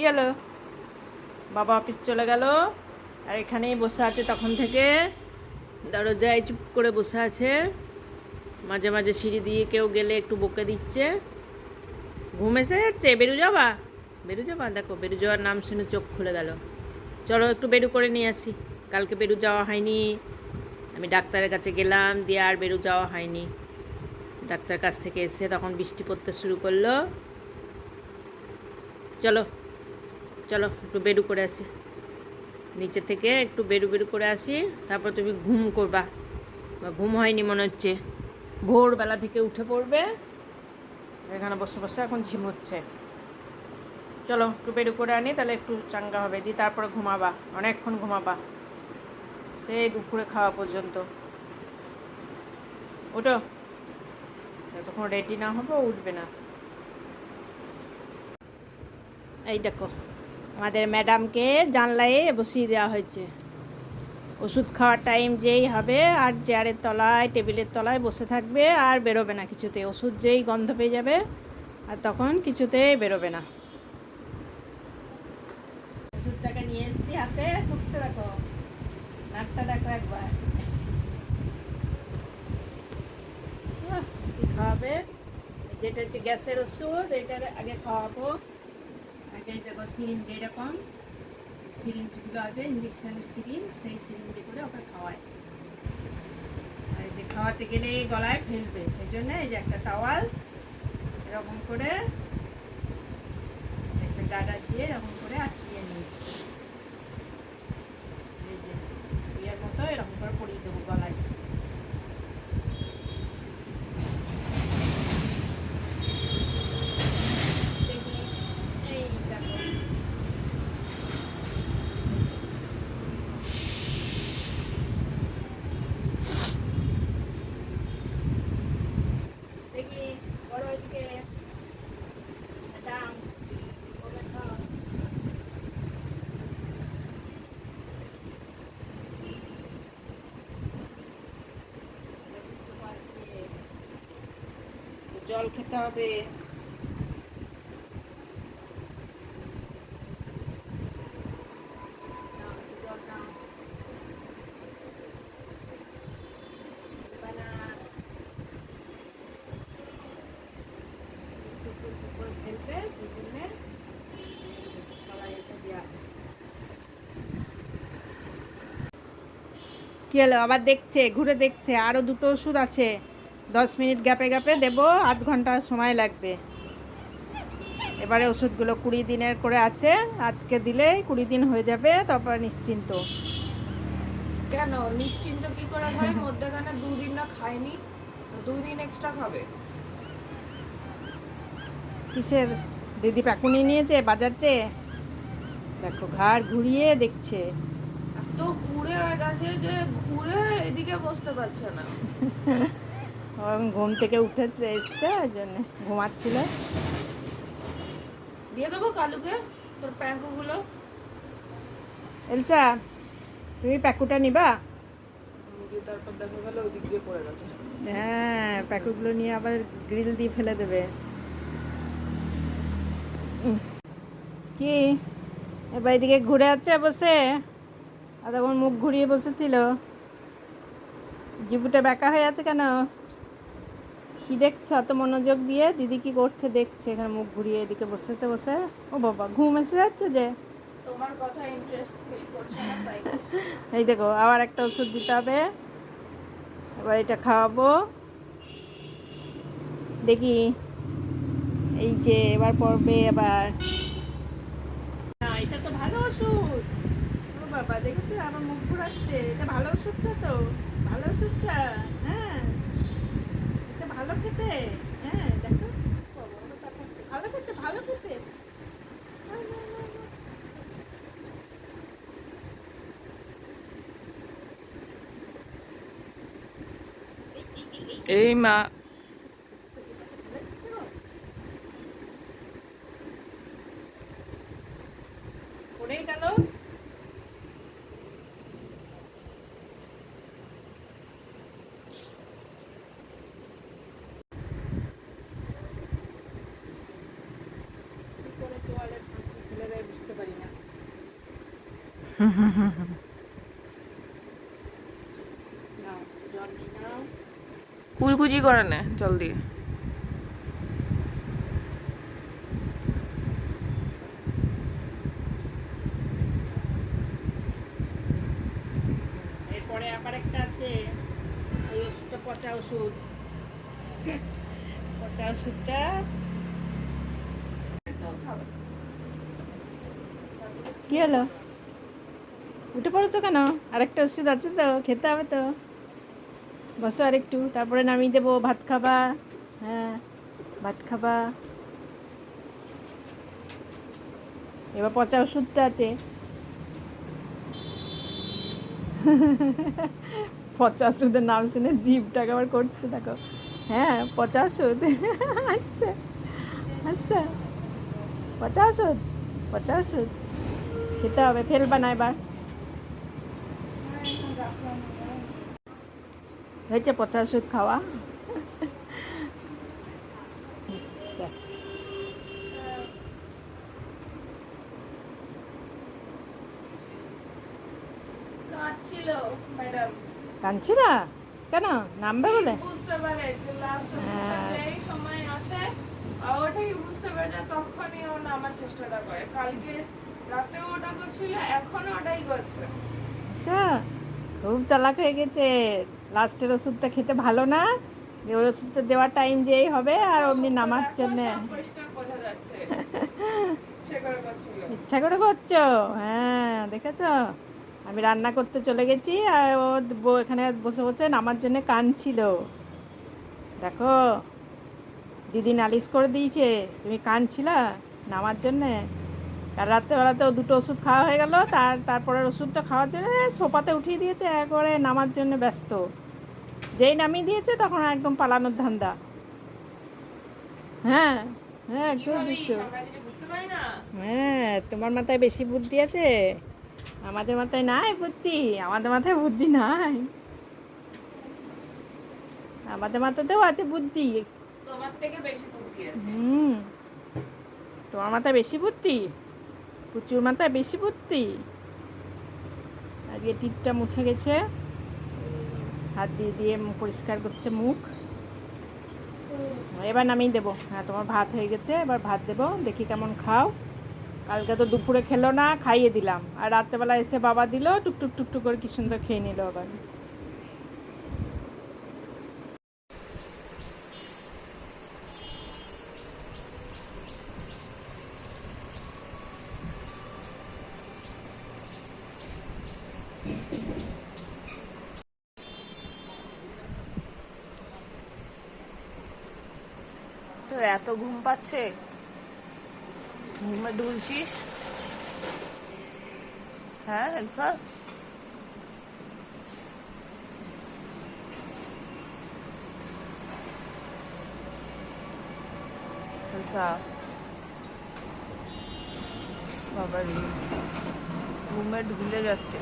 কি হলো? বাবা অফিস চলে গেল। আর এখানেই বসে আছে তখন থেকে। দরজায় চুপ করে বসে আছে। মাঝে মাঝে সিঁড়ি দিয়ে কেউ গেলে একটু বকে দিচ্ছে। ঘুম এসে যাচ্ছে। বেরু যাবা? বেরু যাবা? দেখো, বেরু যাওয়ার নাম শুনে চোখ খুলে গেল। চলো একটু বেরু করে নিয়ে আসি। কালকে বেরু যাওয়া হয়নি। আমি ডাক্তারের কাছে গেলাম, দিয়ে আর বেরু যাওয়া হয়নি। ডাক্তার কাছ থেকে এসে তখন বৃষ্টি পড়তে শুরু করল। চলো। চলো একটু বেরু করে আসি। নিচে থেকে একটু বেরু বেরু করে আসি, তারপর তুমি ঘুম করবা। বা ঘুম হয়নি মনে হচ্ছে। ভোরবেলা থেকে উঠে পড়বে। এখানে বসে বসে এখন ঝিম হচ্ছে। চলো একটু বেরু করে আনি, তাহলে একটু চাঙ্গা হবে। দিয়ে তারপরে ঘুমাবা, অনেকক্ষণ ঘুমাবা। সেই দুপুরে খাওয়া পর্যন্ত। ওটো যতক্ষণ রেডি না হব, উঠবে না। এই দেখো। আমাদের ম্যাডামকে জানলায় বসিয়ে দেওয়া হয়েছে। ওষুধ খাওয়ার টাইম যেই হবে, আর চেয়ারের তলায় টেবিলের তলায় বসে থাকবে, আর বেরোবে না কিছুতে। ওষুধ যেই গন্ধ পেয়ে যাবে, আর তখন কিছুতেই বেরোবে না। ওষুধটাকে নিয়ে এসেছি হাতে, শুকছে দেখো। নাকটা দেখো একবার। খাওয়াবে? যেটা হচ্ছে গ্যাসের ওষুধ এটা আগে খাওয়াবো। আগে দেখো সিরিঞ্জ এরকম সিরিঞ্জগুলো আছে ইঞ্জেকশনের সিরিঞ্জ, সেই সিরিঞ্জে করে ওকে খাওয়ায়। আর যে খাওয়াতে গেলে গলায় ফেলবে সেই জন্য এই যে একটা টাওয়াল এরকম করে, একটা গাডা দিয়ে এরকম করে আটকিয়ে নিই এই যে বিয়ের মতো এরকম করে পরিয়ে দেবো গলায় দেখি, এই দেখো দেখি বড় ওইদিকে দাম কবে খাও জল খেতে হবে। কি হলো আবার দেখছে ঘুরে দেখছে আরও দুটো ওষুধ আছে দশ মিনিট গ্যাপে গ্যাপে দেবো আধ ঘণ্টা সময় লাগবে। এবারে ওষুধগুলো কুড়ি দিনের করে আছে আজকে দিলে কুড়ি দিন হয়ে যাবে তারপর নিশ্চিন্ত। কেন? নিশ্চিন্ত কি করে হয়? মধ্যখানে দুদিন না খায়নি দুই দিন এক্সট্রা খাবে। কিসের? দিদি প্যাকুনি নিয়েছে বাজাচ্ছে? দেখো ঘাড় ঘুরিয়ে দেখছে। এত ঘুরে হয়ে গেছে যে ঘুরে এদিকে বসতে পারছে না। ঘুম থেকে উঠেছে এসছে ওই জন্য ঘুমাচ্ছিল। দিয়ে দেবো কালুকে তোর প্যাঙ্কুগুলো এলসা তুমি প্যাকুটা নিবা? তারপর দেখা গেল ওই দিক দিয়ে পড়ে গেছে। হ্যাঁ প্যাকুগুলো নিয়ে আবার গ্রিল দিয়ে ফেলে দেবে। কি? এবার এদিকে ঘুরে আছে বসে। আর তখন মুখ ঘুরিয়ে বসেছিল। জিবুটা বেঁকা হয়ে আছে কেন? কি দেখছ? অত মনোযোগ দিয়ে? দিদি কি করছে? দেখছে এখানে মুখ ঘুরিয়ে এদিকে বসেছে বসে। ও বাবা ঘুম এসে যাচ্ছে যে? তোমার কথা ইন্টারেস্ট ফিল করছে না তাই এই দেখো আবার একটা ওষুধ দিতে হবে। এবার এটা খাওয়াবো। দেখি এই যে এবার পড়বে এবার। না এটা তো ভালো ওষুধ। ও বাবা দেখেছ? আমার মুখ ঘোরাচ্ছে। এটা ভালো ওষুধটা তো? ভালো ওষুধটা হ্যাঁ? ভালো খেতে হ্যাঁ দেখো। ভালো খেতে ভালো খেতে। এই মা পড়ে গেল করে তোয়ালে ফেলে দেয় নাও, জল নিয়ে নাও। কুলকুচি করে নে জল দিয়ে। এরপরে আবার একটা আছে ওই ওষুধটা পচা ওষুধ। পচা ওষুধটা। কি হলো? উঠে পড়েছো কেন? আরেকটা ওষুধ আছে তো, খেতে হবে তো। বসো আরেকটু, তারপরে নামিয়ে দেবো, ভাত খাবা হ্যাঁ ভাত খাবা। এবার পচা ওষুধটা আছে। পচা ওষুধের নাম শুনে জিভটাকে আবার করছে, দেখো। হ্যাঁ পচা ওষুধ। আসছে আসছে। পচা ওষুধ পচা ওষুধ। খেতে হবে, ফেলবা না এবার। হয়েছে পচা ওষুধ খাওয়া? যাচ্ছে। কাঁদছিল কেন? নামবে বলে? চেষ্টাটা করে। কালকে রাতেও ওটা করছিল এখনও ওটাই করছে। আচ্ছা। খুব চালাক হয়ে গেছে। লাস্টের ওষুধটা খেতে ভালো না। যে ওই ওষুধটা দেওয়ার টাইম যেই হবে আর অমনি নামার জন্যে। ইচ্ছে করে করছ হ্যাঁ দেখেছ? আমি রান্না করতে চলে গেছি আর ও এখানে বসে বসে নামার জন্য কাঁদছিল। দেখো দিদি নালিশ করে দিয়েছে তুমি কাঁদছিলা নামার জন্যে? আর রাত্রেবেলা তো দুটো ওষুধ খাওয়া হয়ে গেল তার তারপরের ওষুধটা খাওয়ার জন্য সোফাতে উঠিয়ে দিয়েছে একবারে নামার জন্য ব্যস্ত। যেই নামিয়ে দিয়েছে তখন একদম পালানোর ধান্দা। হ্যাঁ হ্যাঁ খুব না? হ্যাঁ তোমার মাথায় বেশি বুদ্ধি আছে? আমাদের মাথায় নাই বুদ্ধি আমাদের মাথায় বুদ্ধি নাই। আমাদের মাথাতেও আছে বুদ্ধি। তোমার থেকে বেশি বুদ্ধি আছে। হুম তোমার মাথায় বেশি বুদ্ধি? প্রচুর মাথায়, বেশি বুদ্ধি আজকে টিপটা মুছে গেছে। হাত দিয়ে দিয়ে পরিষ্কার করছে মুখ। এবার নামিয়ে দেবো। হ্যাঁ তোমার ভাত হয়ে গেছে, এবার ভাত দেবো। দেখি কেমন খাও। কালকে তো দুপুরে খেলো না, খাইয়ে দিলাম। আর রাত্রেবেলা এসে বাবা দিল, টুকটুক টুকটুক করে কি সুন্দর খেয়ে নিল আবার। তোর এত ঘুম পাচ্ছে? ঘুমে ঢুলছিস? হ্যাঁ এলসা বাবা ঘুমে ঢুলে যাচ্ছে।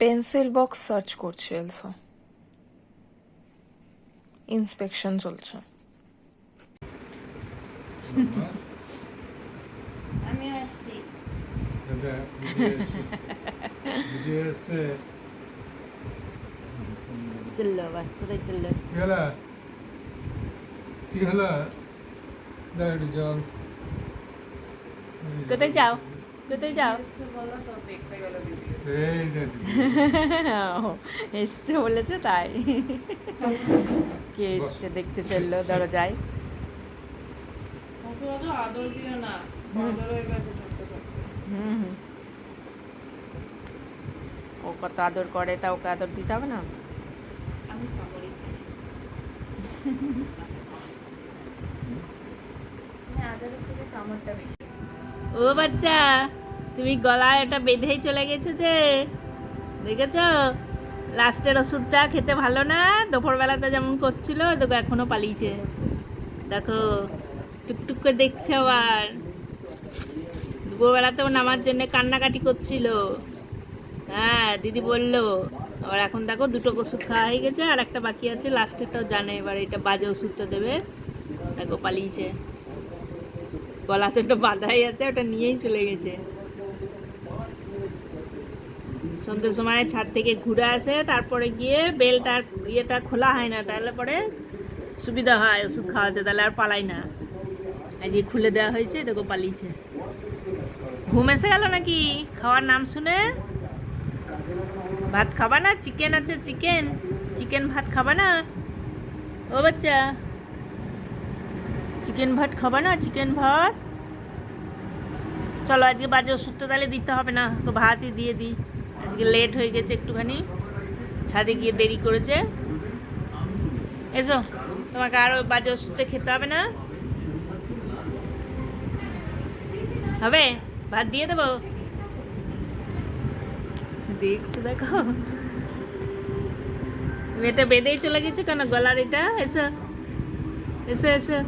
পেন্সিল বক্স সার্চ করছি এলসা। ইন্সপেকশন চলছে। আমি আসছি। দাদা কি হলো? কি হলো? কোথায় যাও? কোথায় যাও? বলো তো দেখতে গেল ভিডিও এই দাদি। ও, এসছে বলেছে তাই। কে এসছে দেখতে চলল? হয়ে হুম হুম। ও কত আদর করে তা ওকে আদর দিতে হবে না? বেশি। ও বাচ্চা! তুমি গলায় এটা বেঁধেই চলে গেছো যে। দেখেছ? লাস্টের ওষুধটা খেতে ভালো না? দুপুরবেলাতে যেমন করছিল, দেখো এখনও পালিয়েছে। দেখো, টুকটুক করে দেখছে আবার। দুপুরবেলাতেও নামার জন্য কান্নাকাটি করছিল। হ্যাঁ দিদি বলল, আবার এখন দেখো দুটো ওষুধ খাওয়া হয়ে গেছে, আর একটা বাকি আছে, লাস্টেরটাও জানে এবার এটা বাজে ওষুধটা দেবে। দেখো পালিয়েছে। গলা তো একটা বাঁধাই আছে, ওটা নিয়েই চলে গেছে। সন্ধ্যের সময় ছাদ থেকে ঘুরে আসে, তারপরে গিয়ে বেলটা ইয়েটা খোলা হয় না, তাহলে পরে সুবিধা হয় ওষুধ খাওয়াতে, তাহলে আর পালাই না। আজকে খুলে দেওয়া হয়েছে, দেখো পালিয়েছে। ঘুম এসে গেল নাকি? খাওয়ার নাম শুনে? ভাত খাবা না? চিকেন আছে, চিকেন। চিকেন ভাত খাবা না? ও বাচ্চা। চিকেন ভাত খাবা না? চিকেন ভাত? চলো, আজকে বাজে ওষুধটা তাহলে দিতে হবে না, তো ভাতই দিয়ে দিই। আজকে লেট হয়ে গেছে একটুখানি। ছাদে গিয়ে দেরি করেছে। এসো তোমাকে আরও বাজে ওষুধটা খেতে হবে না? হবে? ভাত দিয়ে দেবো? দেখছ দেখো। মেয়েটা বেঁধেই চলে গেছে কেন? গলার এটা? এসো। এসো এসো।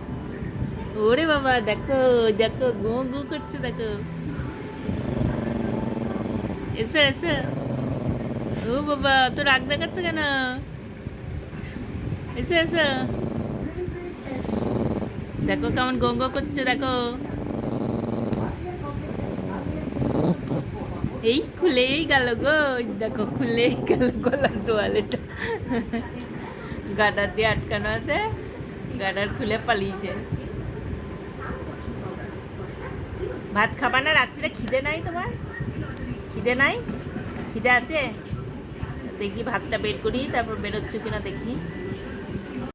ওরে বাবা দেখো দেখো গো গো করছে দেখো। এসো এসো। ও বাবা তো রাগ দেখাচ্ছে কেন? এসো এসো। দেখো কেমন গো গো করছে, দেখো। এই খুলেই গেল গো দেখো খুলেই গেল গলার তোয়ালেটা গাডার দিয়ে আটকানো আছে, গাডার খুলে পালিয়েছে। ভাত খাবা না? রাত্রে খিদে নাই তোমার? খিদে নাই? খিদে আছে? দেখি ভাতটা বের করি তারপর বেরোচ্ছ কিনা দেখি।